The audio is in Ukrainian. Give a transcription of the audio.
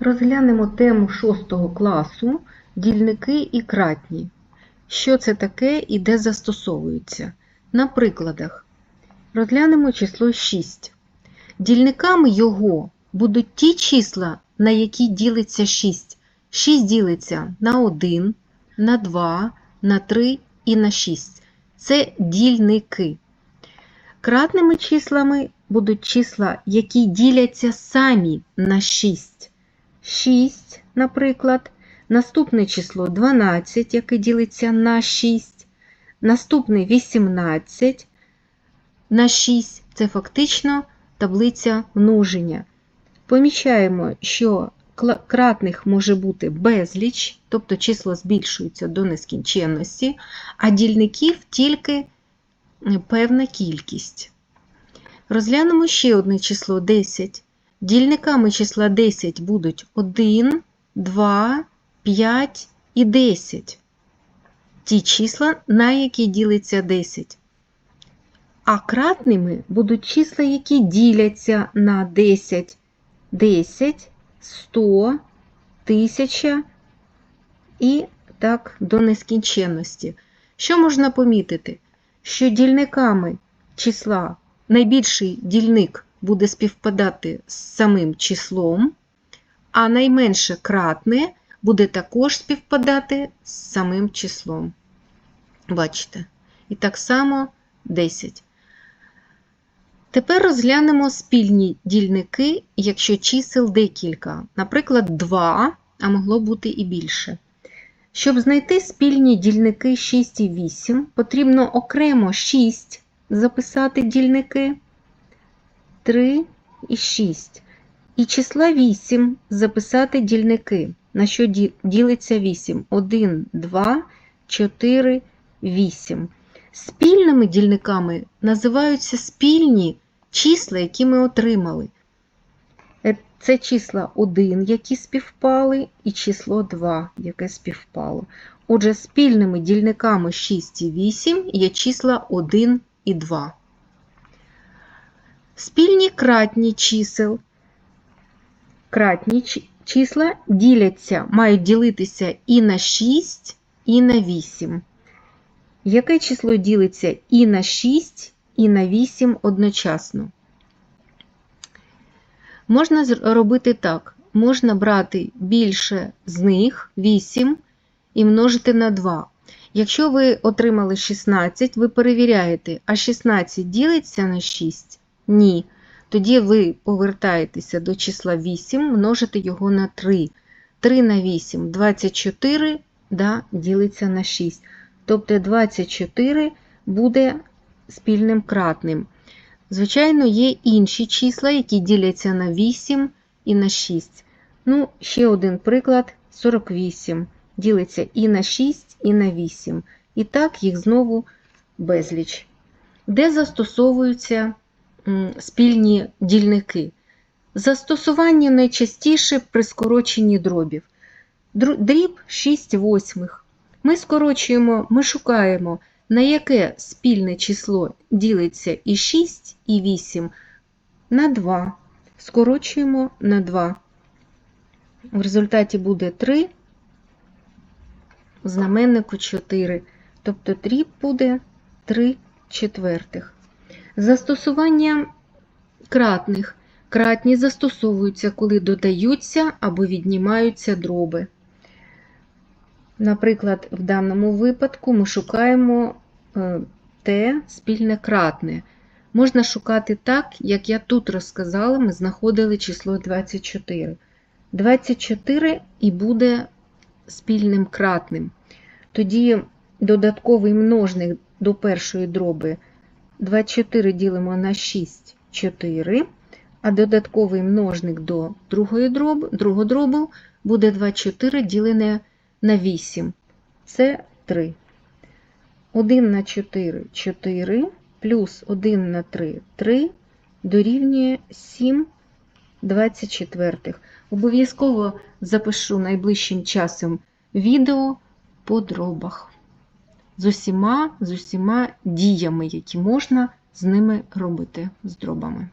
Розглянемо тему 6 класу дільники і кратні. Що це таке і де застосовуються? На прикладах. Розглянемо число 6. Дільниками його будуть ті числа, на які ділиться 6. 6 ділиться на 1, на 2, на 3 і на 6. Це дільники. Кратними числами будуть числа, які діляться самі на 6. 6, наприклад. Наступне число 12, яке ділиться на 6. Наступне 18 на 6. Це фактично таблиця множення. Помічаємо, що кратних може бути безліч, тобто число збільшується до нескінченності, а дільників тільки певна кількість. Розглянемо ще одне число 10. Дільниками числа 10 будуть 1, 2, 5 і 10. Ті числа, на які ділиться 10. А кратними будуть числа, які діляться на 10. 10, 100, 1000 і так до нескінченності. Що можна помітити? Що дільниками числа найбільший дільник буде співпадати з самим числом, а найменше кратне буде також співпадати з самим числом. Бачите? І так само 10. Тепер розглянемо спільні дільники, якщо чисел декілька, наприклад, 2, а могло бути і більше. Щоб знайти спільні дільники 6 і 8, потрібно окремо 6 записати дільники 3 і 6. І числа 8 записати дільники. На що ділиться 8? 1, 2, 4, 8. Спільними дільниками називаються спільні числа, які ми отримали. Це числа 1, які співпали, і число 2, яке співпало. Отже, спільними дільниками 6 і 8 є числа 1 і 2. Спільні кратні чисел. Кратні числа діляться, мають ділитися і на 6, і на 8. Яке число ділиться і на 6, і на 8 одночасно? Можна робити так: можна брати більше з них 8 і множити на 2. Якщо ви отримали 16, ви перевіряєте, а 16 ділиться на 6? Ні. Тоді ви повертаєтеся до числа 8, множите його на 3. 3 на 8 24 да, ділиться на 6. Тобто 24 буде спільним кратним. Звичайно, є інші числа, які діляться на 8 і на 6. Ну, ще один приклад: 48 ділиться і на 6, і на 8. І так, їх знову безліч. Де застосовуються спільні дільники? Застосування найчастіше при скороченні дробів. Дріб 6 восьмих. Ми скорочуємо, ми шукаємо, на яке спільне число ділиться і 6, і 8 на 2. Скорочуємо на 2. В результаті буде 3, в знаменнику 4. Тобто дріб буде 3 четвертих. Застосування кратних. Кратні застосовуються, коли додаються або віднімаються дроби. Наприклад, в даному випадку ми шукаємо е, те спільне кратне. Можна шукати так, як я тут розказала, ми знаходили число 24. 24 і буде спільним кратним. Тоді додатковий множник до першої дроби 24 ділимо на 6 4, а додатковий множник до другої дробу, другого дробу буде 24 ділене на 8. Це 3. 1 на 4 4, плюс 1 на 3 3 дорівнює 7 24. Обов'язково запишу найближчим часом відео по дробах. З усіма, з усіма діями, які можна з ними робити з дробами.